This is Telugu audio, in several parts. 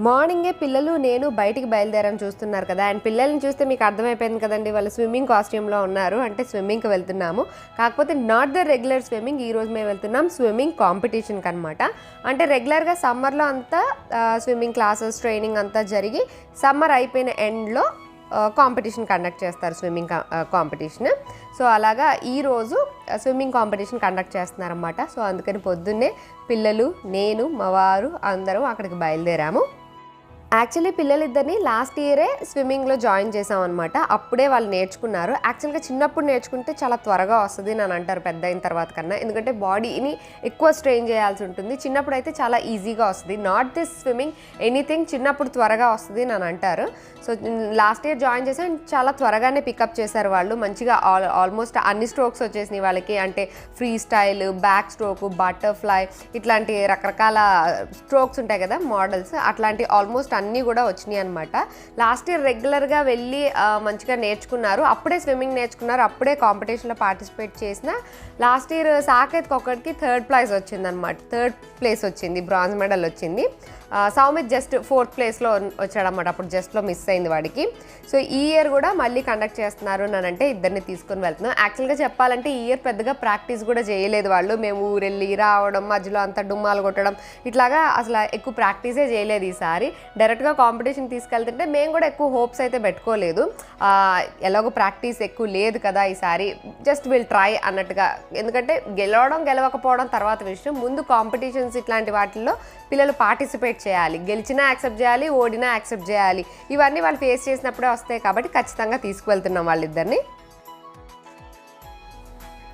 మార్నింగే పిల్లలు నేను బయటికి బయలుదేరని చూస్తున్నారు కదా. అండ్ పిల్లల్ని చూస్తే మీకు అర్థమైపోయింది కదండి వాళ్ళు స్విమ్మింగ్ కాస్ట్యూమ్లో ఉన్నారు. అంటే స్విమ్మింగ్కి వెళ్తున్నాము. కాకపోతే నాట్ ద రెగ్యులర్ స్విమ్మింగ్ ఈరోజు మేము వెళ్తున్నాం స్విమ్మింగ్ కాంపిటీషన్కి అనమాట అంటే రెగ్యులర్గా సమ్మర్లో అంతా స్విమ్మింగ్ క్లాసెస్ ట్రైనింగ్ అంతా జరిగి సమ్మర్ అయిపోయిన ఎండ్లో కాంపిటీషన్ కండక్ట్ చేస్తారు స్విమ్మింగ్ కాంపిటీషన్. సో అలాగా ఈరోజు స్విమ్మింగ్ కాంపిటీషన్ కండక్ట్ చేస్తున్నారన్నమాట. సో అందుకని పొద్దున్నే పిల్లలు నేను మా వారు అందరం అక్కడికి బయలుదేరాము. యాక్చువల్లీ పిల్లలిద్దరిని లాస్ట్ ఇయరే స్విమ్మింగ్లో జాయిన్ చేసామన్నమాట అప్పుడే వాళ్ళు నేర్చుకున్నారు. యాక్చువల్గా చిన్నప్పుడు నేర్చుకుంటే చాలా త్వరగా వస్తుంది అని అంటారు పెద్ద అయిన తర్వాత కన్నా. ఎందుకంటే బాడీని ఎక్కువ స్ట్రెయిన్ చేయాల్సి ఉంటుంది. చిన్నప్పుడు అయితే చాలా ఈజీగా వస్తుంది. నాట్ దిస్ స్విమ్మింగ్ ఎనీథింగ్ చిన్నప్పుడు త్వరగా వస్తుంది అని అంటారు. సో లాస్ట్ ఇయర్ జాయిన్ చేసాం చాలా త్వరగానే పికప్ చేశారు వాళ్ళు. మంచిగా ఆల్ ఆల్మోస్ట్ అన్ని స్ట్రోక్స్ వచ్చేసినాయి వాళ్ళకి. అంటే freestyle backstroke butterfly ఇట్లాంటి రకరకాల స్ట్రోక్స్ ఉంటాయి కదా మోడల్స్ అట్లాంటి ఆల్మోస్ట్ అన్నీ కూడా వచ్చినాయి అనమాట లాస్ట్ ఇయర్ రెగ్యులర్గా వెళ్ళి మంచిగా నేర్చుకున్నారు. అప్పుడే స్విమ్మింగ్ నేర్చుకున్నారు. అప్పుడే కాంపిటీషన్లో పార్టిసిపేట్ చేసిన. లాస్ట్ ఇయర్ సాకేత్కి ఒకటికి థర్డ్ ప్రైజ్ వచ్చింది అనమాట థర్డ్ ప్లేస్ వచ్చింది బ్రాంజ్ మెడల్ వచ్చింది. సౌమిత్ జస్ట్ ఫోర్త్ ప్లేస్లో వచ్చాడన్నమాట. అప్పుడు జస్ట్లో మిస్ అయింది వాడికి. సో ఈ ఇయర్ కూడా మళ్ళీ కండక్ట్ చేస్తున్నారు అని అంటే ఇద్దరిని తీసుకొని వెళ్తున్నాం. యాక్చువల్గా చెప్పాలంటే ఈ ఇయర్ పెద్దగా ప్రాక్టీస్ కూడా చేయలేదు వాళ్ళు. మేము ఊరెళ్ళి రావడం మధ్యలో అంతా డుమ్మాలు కొట్టడం ఇట్లాగా అసలు ఎక్కువ ప్రాక్టీసే చేయలేదు ఈసారి. డైరెక్ట్గా కాంపిటీషన్ తీసుకెళ్తుంటే మేము కూడా ఎక్కువ హోప్స్ అయితే పెట్టుకోలేదు. ఎలాగో ప్రాక్టీస్ ఎక్కువ లేదు కదా ఈసారి. జస్ట్ విల్ ట్రై అన్నట్టుగా. ఎందుకంటే గెలవడం గెలవకపోవడం తర్వాత విషయం. ముందు కాంపిటీషన్స్ ఇట్లాంటి వాటిల్లో పిల్లలు పార్టిసిపేట్ చేయాలి. గెలిచినా యాక్సెప్ట్ చేయాలి ఓడినా యాక్సెప్ట్ చేయాలి. ఇవన్నీ వాళ్ళు ఫేస్ చేసినప్పుడే వస్తాయి కాబట్టి ఖచ్చితంగా తీసుకువెళ్తున్నాం వాళ్ళిద్దరిని.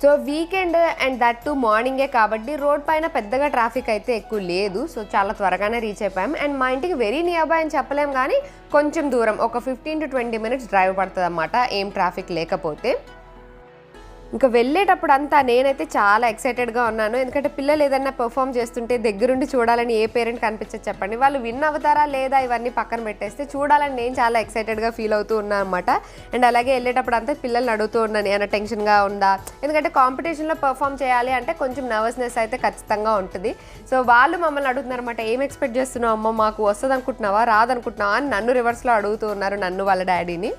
So weekend and that too మార్నింగే కాబట్టి రోడ్ పైన పెద్దగా ట్రాఫిక్ అయితే ఎక్కువ లేదు. సో చాలా త్వరగానే రీచ్ అయిపోయాం. అండ్ మా ఇంటికి వెరీ నియర్ బై అని చెప్పలేం కానీ కొంచెం దూరం. ఒక fifteen to twenty minutes drive పడుతుంది అన్నమాట ఏం ట్రాఫిక్ లేకపోతే. ఇంకా వెళ్ళేటప్పుడు అంతా నేనైతే చాలా ఎక్సైటెడ్గా ఉన్నాను. ఎందుకంటే పిల్లలు ఏదైనా పెర్ఫామ్ చేస్తుంటే దగ్గరుండి చూడాలని ఏ పేరెంట్ కనిపించదు చెప్పండి. వాళ్ళు విన్ అవుతారా లేదా ఇవన్నీ పక్కన పెట్టేస్తే చూడాలని నేను చాలా ఎక్సైటెడ్గా ఫీల్ అవుతూ ఉన్నాను అనమాట అండ్ అలాగే వెళ్ళేటప్పుడు అంతా పిల్లల్ని అడుగుతూ ఉన్నాను ఏమైనా టెన్షన్గా ఉందా? ఎందుకంటే కాంపిటీషన్లో పెర్ఫామ్ చేయాలి అంటే కొంచెం నర్వస్నెస్ అయితే ఖచ్చితంగా ఉంటుంది. సో వాళ్ళు మమ్మల్ని అడుగుతున్నారు అనమాట ఏం ఎక్స్పెక్ట్ చేస్తున్నావు అమ్మ? మాకు వస్తుంది అనుకుంటున్నావా రాదనుకుంటున్నావా? అని నన్ను రివర్స్లో అడుగుతూ ఉన్నారు నన్ను వాళ్ళ డాడీని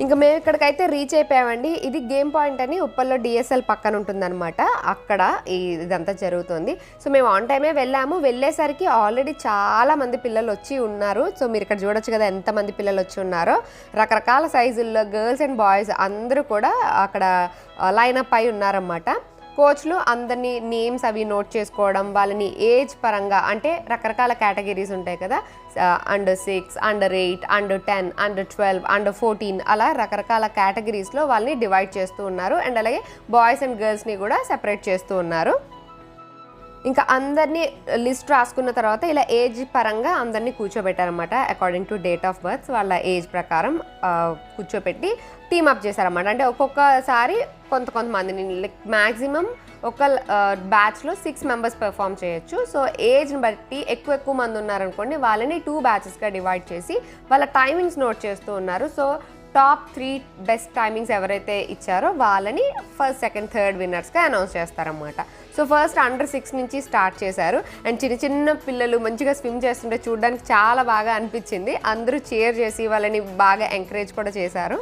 ఇంకా మేము ఇక్కడికైతే రీచ్ అయిపోయామండి. ఇది గేమ్ పాయింట్ అని ఉప్పల్లో డిఎస్ఎల్ పక్కన ఉంటుందన్నమాట. అక్కడ ఈ- ఇదంతా జరుగుతుంది. సో మేము ఆన్ టైమే వెళ్ళాము. వెళ్ళేసరికి ఆల్రెడీ చాలా మంది పిల్లలు వచ్చి ఉన్నారు. సో మీరు ఇక్కడ చూడొచ్చు కదా ఎంతమంది పిల్లలు వచ్చి ఉన్నారో. రకరకాల సైజుల్లో గర్ల్స్ అండ్ బాయ్స్ అందరూ కూడా అక్కడ లైనప్ అయి ఉన్నారన్నమాట. కోచ్లు అందరినీ నేమ్స్ అవి నోట్ చేసుకోవడం వాళ్ళని ఏజ్ పరంగా అంటే రకరకాల కేటగిరీస్ ఉంటాయి కదా. Under six under eight under ten under twelve under fourteen అలా రకరకాల కేటగిరీస్లో వాళ్ళని డివైడ్ చేస్తూ ఉన్నారు. అండ్ అలాగే బాయ్స్ అండ్ గర్ల్స్ని కూడా సెపరేట్ చేస్తూ ఉన్నారు. ఇంకా అందరినీ లిస్ట్ రాసుకున్న తర్వాత ఇలా ఏజ్ పరంగా అందరినీ కూర్చోబెట్టారనమాట according to date of birth వాళ్ళ ఏజ్ ప్రకారం కూర్చోపెట్టి కూర్చోబెట్టి టీమ్ అప్ చేశారన్నమాట. అంటే ఒక్కొక్కసారి కొంత కొంతమందిని లైక్ మ్యాక్సిమం ఒక బ్యాచ్లో సిక్స్ మెంబర్స్ పెర్ఫామ్ చేయొచ్చు. సో ఏజ్ని బట్టి ఎక్కువ ఎక్కువ మంది ఉన్నారనుకోండి వాళ్ళని టూ బ్యాచెస్గా డివైడ్ చేసి వాళ్ళ టైమింగ్స్ నోట్ చేస్తూ ఉన్నారు. So top three best timings ఎవరైతే ఇచ్చారో వాళ్ళని ఫస్ట్ సెకండ్ థర్డ్ విన్నర్స్గా అనౌన్స్ చేస్తారన్నమాట. సో ఫస్ట్ అండర్ సిక్స్ నుంచి స్టార్ట్ చేశారు. అండ్ చిన్న చిన్న పిల్లలు మంచిగా స్విమ్ చేస్తుంటే చూడడానికి చాలా బాగా అనిపించింది. అందరూ చేర్ చేసి వాళ్ళని బాగా ఎంకరేజ్ కూడా చేశారు.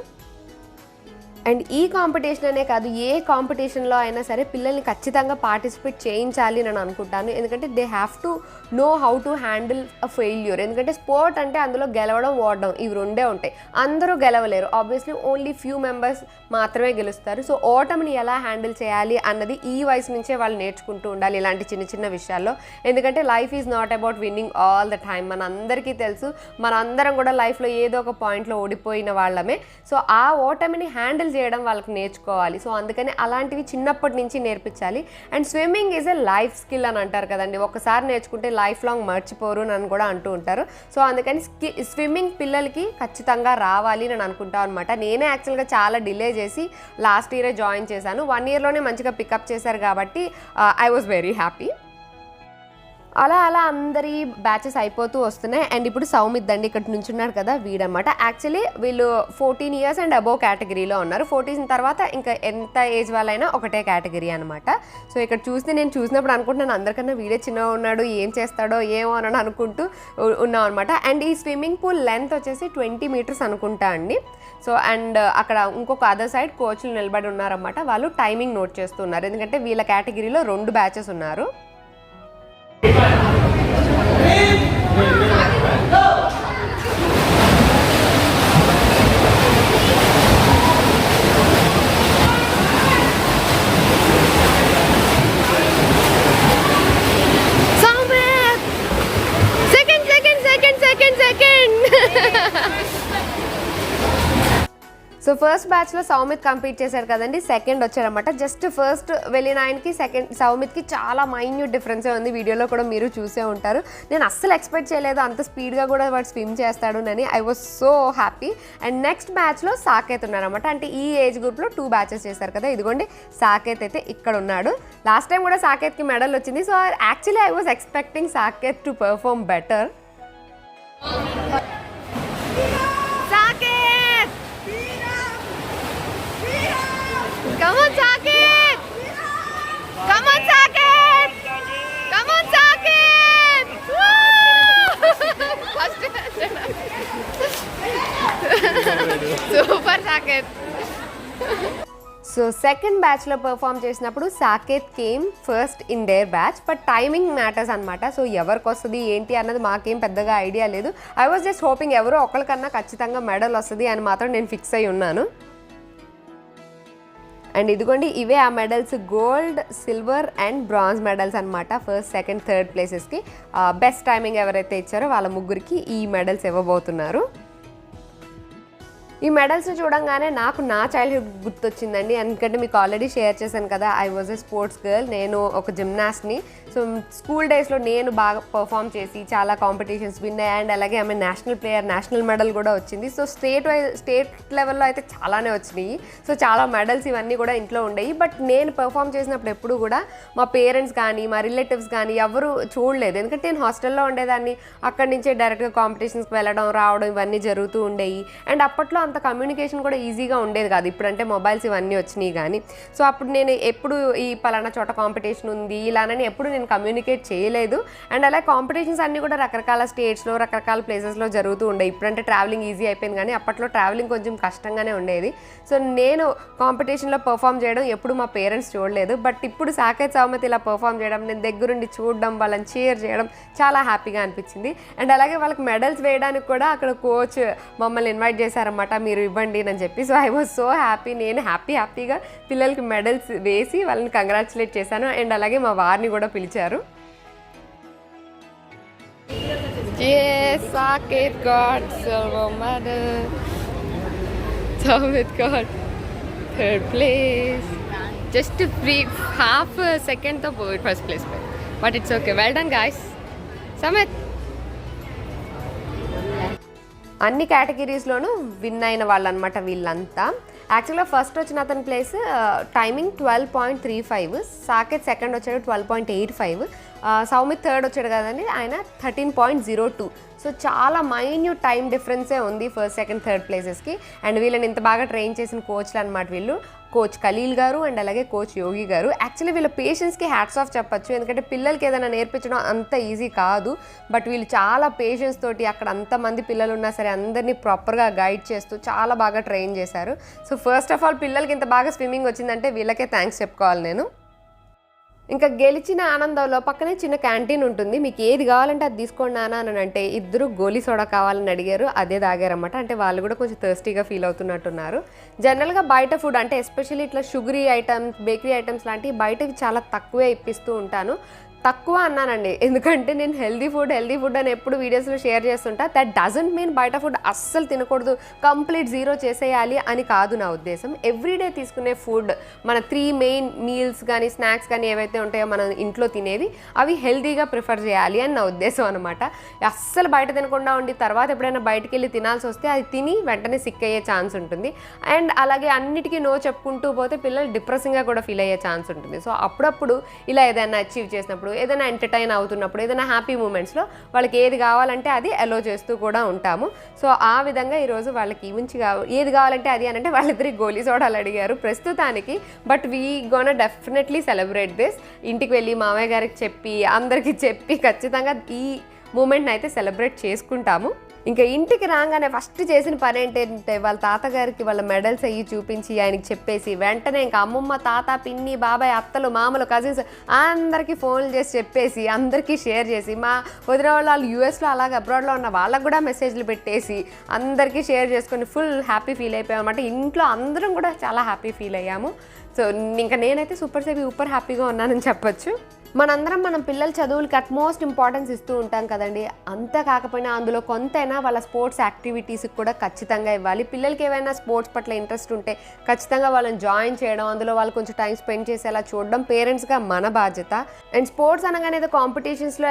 అండ్ ఈ కాంపిటీషన్ అనే కాదు ఏ కాంపిటీషన్లో అయినా సరే పిల్లల్ని ఖచ్చితంగా పార్టిసిపేట్ చేయించాలి అని అనుకుంటాను. ఎందుకంటే they have to know how to handle a failure ఎందుకంటే స్పోర్ట్ అంటే అందులో గెలవడం ఓడడం ఇవి రెండే ఉంటాయి. అందరూ గెలవలేరు. ఆబ్వియస్లీ ఓన్లీ ఫ్యూ మెంబర్స్ మాత్రమే గెలుస్తారు. సో ఓటమిని ఎలా హ్యాండిల్ చేయాలి అన్నది ఈ వయసు నుంచే వాళ్ళు నేర్చుకుంటూ ఉండాలి ఇలాంటి చిన్న చిన్న విషయాల్లో. ఎందుకంటే life is not about winning all the time మన అందరికీ తెలుసు. మన అందరం కూడా లైఫ్లో ఏదో ఒక పాయింట్లో ఓడిపోయిన వాళ్ళమే. సో ఆ ఓటమిని హ్యాండిల్ చేయడం వాళ్ళకి నేర్చుకోవాలి. సో అందుకని అలాంటివి చిన్నప్పటి నుంచి నేర్పించాలి. And swimming is a life skill అని అంటారు కదండి. ఒకసారి నేర్చుకుంటే లైఫ్ లాంగ్ మర్చిపోరు అని కూడా అంటూ ఉంటారు. సో అందుకని స్కి స్విమ్మింగ్ పిల్లలకి ఖచ్చితంగా రావాలి అని అనుకుంటాను అనమాట నేనే యాక్చువల్గా చాలా డిలే చేసి లాస్ట్ ఇయరే జాయిన్ చేశాను. వన్ ఇయర్లోనే మంచిగా పికప్ చేశారు కాబట్టి ఐ వాజ్ వెరీ హ్యాపీ అలా అలా అందరి బ్యాచెస్ అయిపోతూ వస్తున్నాయి. అండ్ ఇప్పుడు సౌమిద్దండి ఇక్కడ నుంచి కదా వీడనమాట యాక్చువల్లీ వీళ్ళు ఫోర్టీన్ ఇయర్స్ అండ్ అబోవ్ కేటగిరీలో ఉన్నారు. ఫోర్టీన్ తర్వాత ఇంకా ఎంత ఏజ్ వాళ్ళైనా ఒకటే కేటగిరీ అనమాట సో ఇక్కడ చూస్తే నేను చూసినప్పుడు అనుకుంటున్నాను అందరికన్నా వీడే చిన్నగా ఉన్నాడు ఏం చేస్తాడో ఏమో అని అనుకుంటూ ఉన్నాం అనమాట అండ్ ఈ స్విమ్మింగ్ పూల్ లెంత్ వచ్చేసి ట్వంటీ మీటర్స్ అనుకుంటా అండి. సో అండ్ అక్కడ ఇంకొక అదర్ సైడ్ కోచ్లు నిలబడి ఉన్నారన్నమాట. వాళ్ళు టైమింగ్ నోట్ చేస్తున్నారు. ఎందుకంటే వీళ్ళ కేటగిరీలో రెండు బ్యాచెస్ ఉన్నారు Soumit! Second, second, second, second, second! So first బ్యాచ్లో సౌమిత్ కంప్లీట్ చేశారు కదండి. సెకండ్ వచ్చారనమాట జస్ట్ ఫస్ట్ వెళ్ళిన ఆయనకి సెకండ్ సౌమిత్కి చాలా మైన్యూట్ డిఫరెన్సే ఉంది. వీడియోలో కూడా మీరు చూసే ఉంటారు. నేను అస్సలు ఎక్స్పెక్ట్ చేయలేదు. అంత స్పీడ్గా కూడా వాడు స్విమ్ చేస్తాడు అని. I was so happy and next బ్యాచ్లో సాకేత్ ఉన్నారనమాట అంటే ఈ ఏజ్ గ్రూప్లో టూ బ్యాచెస్ చేశారు కదా. ఇదిగోండి సాకేత్ అయితే ఇక్కడ ఉన్నాడు. లాస్ట్ టైం కూడా సాకేత్కి మెడల్ వచ్చింది. So actually I was expecting Saketh to perform better First super Saketh. So second బ్యాచ్లో పర్ఫామ్ చేసినప్పుడు Saketh came first in their batch but timing matters అనమాట సో ఎవరికి వస్తుంది ఏంటి అన్నది మాకేం పెద్దగా ఐడియా లేదు. ఐ వాజ్ జస్ట్ హోపింగ్ ఎవరో ఒకరికన్నా ఖచ్చితంగా మెడల్ వస్తుంది అని మాత్రం నేను ఫిక్స్ అయి ఉన్నాను. అండ్ ఇదిగోండి ఇవే ఆ medals gold silver and bronze medals అనమాట ఫస్ట్ సెకండ్ థర్డ్ ప్లేసెస్కి. బెస్ట్ టైమింగ్ ఎవరైతే ఇచ్చారో వాళ్ళ ముగ్గురికి ఈ మెడల్స్ ఇవ్వబోతున్నారు. ఈ మెడల్స్ని చూడంగానే నాకు నా చైల్డ్హుడ్ గుర్తొచ్చిందండి. ఎందుకంటే మీకు ఆల్రెడీ షేర్ చేశాను కదా I was a sports girl నేను ఒక జిమ్నాస్ట్ని సో స్కూల్ డేస్లో నేను బాగా పర్ఫామ్ చేసి చాలా కాంపిటీషన్స్ విన్ అండ్ అలాగే ఆమె నేషనల్ ప్లేయర్ నేషనల్ మెడల్ కూడా వచ్చింది. సో స్టేట్ వైజ్ స్టేట్ లెవెల్లో అయితే చాలానే వచ్చినాయి. సో చాలా మెడల్స్ ఇవన్నీ కూడా ఇంట్లో ఉండేవి. బట్ నేను పర్ఫామ్ చేసినప్పుడు ఎప్పుడు కూడా మా పేరెంట్స్ కానీ మా రిలేటివ్స్ కానీ ఎవరు చూడలేదు. ఎందుకంటే నేను హాస్టల్లో ఉండేదాన్ని. అక్కడి నుంచే డైరెక్ట్గా కాంపిటీషన్స్కి వెళ్ళడం రావడం ఇవన్నీ జరుగుతూ ఉండేవి. అండ్ అప్పట్లో అంత కమ్యూనికేషన్ కూడా ఈజీగా ఉండేది కాదు. ఇప్పుడంటే మొబైల్స్ ఇవన్నీ వచ్చినాయి కానీ. సో అప్పుడు నేను ఎప్పుడు ఈ పలానా చోట కాంపిటీషన్ ఉంది ఇలానని ఎప్పుడు నేను కమ్యూనికేట్ చేయలేదు. అండ్ అలా కాంపిటీషన్స్ అన్నీ కూడా రకరకాల స్టేట్స్లో రకరకాల ప్లేసెస్లో జరుగుతూ ఉండే ఇప్పుడంటే ట్రావెలింగ్ ఈజీ అయిపోయింది కానీ అప్పట్లో ట్రావెలింగ్ కొంచెం కష్టంగానే ఉండేది. సో నేను కాంపిటీషన్లో పర్ఫామ్ చేయడం ఎప్పుడు మా పేరెంట్స్ చూడలేదు. బట్ ఇప్పుడు సాకేత్ సౌమతి ఇలా పర్ఫామ్ చేయడం నేను దగ్గరుండి చూడడం వాళ్ళని చీర్ చేయడం చాలా హ్యాపీగా అనిపించింది. అండ్ అలాగే వాళ్ళకి మెడల్స్ వేయడానికి కూడా అక్కడ కోచ్ మమ్మల్ని ఇన్వైట్ చేశారన్నమాట. అంతా మీరు ఇవ్వండి అని చెప్పి. So I was so happy నేను హ్యాపీ హ్యాపీగా పిల్లలకి మెడల్స్ వేసి వాళ్ళని కంగ్రాచులేట్ చేశాను. అండ్ అలాగే మా వారిని కూడా పిలిచారు. Just free half సెకండ్తో first place but it's okay well done guys Sumeth అన్ని కేటగిరీస్లోనూ విన్ అయిన వాళ్ళు అనమాట వీళ్ళంతా యాక్చువల్గా ఫస్ట్ వచ్చిన అతని place timing twelve point three five Saketh second వచ్చాడు twelve point eight five Soumith third వచ్చాడు కదండి ఆయన thirteen point zero two so చాలా మైన్యూట్ టైం డిఫరెన్సే ఉంది ఫస్ట్ సెకండ్ థర్డ్ ప్లేసెస్కి అండ్ వీళ్ళని ఇంత బాగా ట్రైన్ చేసిన కోచ్లు అనమాట వీళ్ళు. కోచ్ ఖలీల్ గారు అండ్ అలాగే కోచ్ యోగి గారు. యాక్చువల్లీ వీళ్ళ పేషెన్స్కి హ్యాట్స్ ఆఫ్ చెప్పచ్చు. ఎందుకంటే పిల్లలకి ఏదైనా నేర్పించడం అంత ఈజీ కాదు. బట్ వీళ్ళు చాలా పేషెన్స్ తోటి అక్కడ అంతమంది పిల్లలు ఉన్నా సరే అందరినీ ప్రాపర్గా గైడ్ చేస్తూ చాలా బాగా ట్రైన్ చేశారు. సో ఫస్ట్ ఆఫ్ ఆల్ పిల్లలకి ఇంత బాగా స్విమ్మింగ్ వచ్చిందంటే వీళ్ళకే థ్యాంక్స్ చెప్పుకోవాలి నేను. ఇంకా గెలిచిన ఆనందంలో పక్కనే చిన్న క్యాంటీన్ ఉంటుంది. మీకు ఏది కావాలంటే అది తీసుకోండి నానా అని అంటే ఇద్దరు గోలీ సోడా కావాలని అడిగారు. అదే తాగారన్నమాట. అంటే వాళ్ళు కూడా కొంచెం థర్స్టీగా ఫీల్ అవుతున్నట్టున్నారు. జనరల్గా బయట ఫుడ్ అంటే ఎస్పెషల్లీ ఇట్లా షుగరీ ఐటమ్స్ బేకరీ ఐటమ్స్ లాంటివి బయటకి చాలా తక్కువే ఇప్పిస్తూ ఉంటాను. తక్కువ అన్నానండి. ఎందుకంటే నేను హెల్దీ ఫుడ్ హెల్దీ ఫుడ్ అని ఎప్పుడు వీడియోస్లో షేర్ చేస్తుంటా. దట్ డజంట్ మీన్ బయట ఫుడ్ అస్సలు తినకూడదు. కంప్లీట్ జీరో చేసేయాలి అని కాదు నా ఉద్దేశం. ఎవ్రీడే తీసుకునే ఫుడ్ మన త్రీ మెయిన్ మీల్స్ కానీ స్నాక్స్ కానీ ఏవైతే ఉంటాయో మనం ఇంట్లో తినేవి అవి హెల్దీగా ప్రిఫర్ చేయాలి అని నా ఉద్దేశం అనమాట అస్సలు బయట తినకుండా ఉండి తర్వాత ఎప్పుడైనా బయటికి వెళ్ళి తినాల్సి వస్తే అది తిని వెంటనే సిక్ అయ్యే ఛాన్స్ ఉంటుంది. అండ్ అలాగే అన్నిటికీ నో చెప్పుకుంటూ పోతే పిల్లలు డిప్రెసింగ్గా కూడా ఫీల్ అయ్యే ఛాన్స్ ఉంటుంది. సో అప్పుడప్పుడు ఇలా ఏదైనా అచీవ్ చేసినప్పుడు ఏదైనా ఎంటర్టైన్ అవుతున్నప్పుడు ఏదైనా హ్యాపీ మూమెంట్స్లో వాళ్ళకి ఏది కావాలంటే అది అలో చేస్తూ కూడా ఉంటాము. సో ఆ విధంగా ఈరోజు వాళ్ళకి మంచి ఏది కావాలంటే అది అని అంటే వాళ్ళిద్దరికి గోలీ సోడాలు అడిగారు ప్రస్తుతానికి. But we gonna definitely celebrate this ఇంటికి వెళ్ళి మామయ్య గారికి చెప్పి అందరికీ చెప్పి ఖచ్చితంగా ఈ మూమెంట్ని అయితే సెలబ్రేట్ చేసుకుంటాము. ఇంకా ఇంటికి రాగానే ఫస్ట్ చేసిన పని ఏంటంటే వాళ్ళ తాతగారికి వాళ్ళ మెడల్స్ అయ్యి చూపించి ఆయనకి చెప్పేసి వెంటనే ఇంకా అమ్మమ్మ తాత పిన్ని బాబాయ్ అత్తలు మామలు కజిన్స్ అందరికీ ఫోన్లు చేసి చెప్పేసి అందరికీ షేర్ చేసి మా వదిన వాళ్ళు యూఎస్లో అలాగే అబ్రాడ్లో ఉన్న వాళ్ళకు కూడా మెసేజ్లు పెట్టేసి అందరికీ షేర్ చేసుకొని ఫుల్ హ్యాపీ ఫీల్ అయిపోయాం అనమాట ఇంట్లో అందరం కూడా చాలా హ్యాపీ ఫీల్ అయ్యాము. సో ఇంకా నేనైతే సూపర్ సేపీ సూపర్ హ్యాపీగా ఉన్నానని చెప్పొచ్చు. మనందరం మనం పిల్లల చదువులకి అట్మోస్ట్ ఇంపార్టెన్స్ ఇస్తూ ఉంటాం కదండి. అంత కాకపోయినా అందులో కొంతైనా వాళ్ళ స్పోర్ట్స్ యాక్టివిటీస్కి కూడా ఖచ్చితంగా ఇవ్వాలి. పిల్లలకి ఏవైనా స్పోర్ట్స్ పట్ల ఇంట్రెస్ట్ ఉంటే ఖచ్చితంగా వాళ్ళని జాయిన్ చేయడం అందులో వాళ్ళు కొంచెం టైం స్పెండ్ చేసేలా చూడడం పేరెంట్స్గా మన బాధ్యత. అండ్ స్పోర్ట్స్ అనగానే ఏదో కాంపిటీషన్స్లో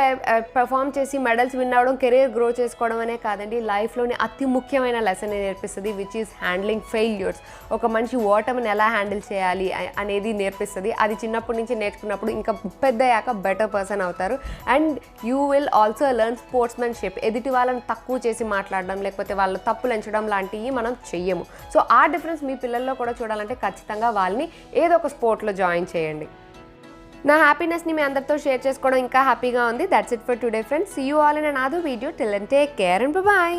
పెర్ఫామ్ చేసి మెడల్స్ విన్ అవ్వడం కెరీర్ గ్రో చేసుకోవడం అనే కాదండి. లైఫ్లోని అతి ముఖ్యమైన లెసన్ నేర్పిస్తుంది విచ్ ఈస్ హ్యాండ్లింగ్ ఫెయిల్యూర్స్ ఒక మంచి ఓటమిని ఎలా హ్యాండిల్ చేయాలి అనేది నేర్పిస్తుంది. అది చిన్నప్పటి నుంచి నేర్చుకున్నప్పుడు ఇంకా పెద్ద అయ్యాక బెటర్ పర్సన్ అవుతారు. And you will also learn sportsmanship ఎదుటి వాళ్ళని తక్కువ చేసి మాట్లాడడం లేకపోతే వాళ్ళు తప్పులు ఎంచడం లాంటివి మనం చెయ్యము. సో ఆ డిఫరెన్స్ మీ పిల్లల్లో కూడా చూడాలంటే ఖచ్చితంగా వాళ్ళని ఏదో ఒక స్పోర్ట్లో జాయిన్ చేయండి. నా హ్యాపీనెస్ని మీ అందరితో షేర్ చేసుకోవడం ఇంకా హ్యాపీగా ఉంది. That's it for today friends see you all in an video till and take care and bye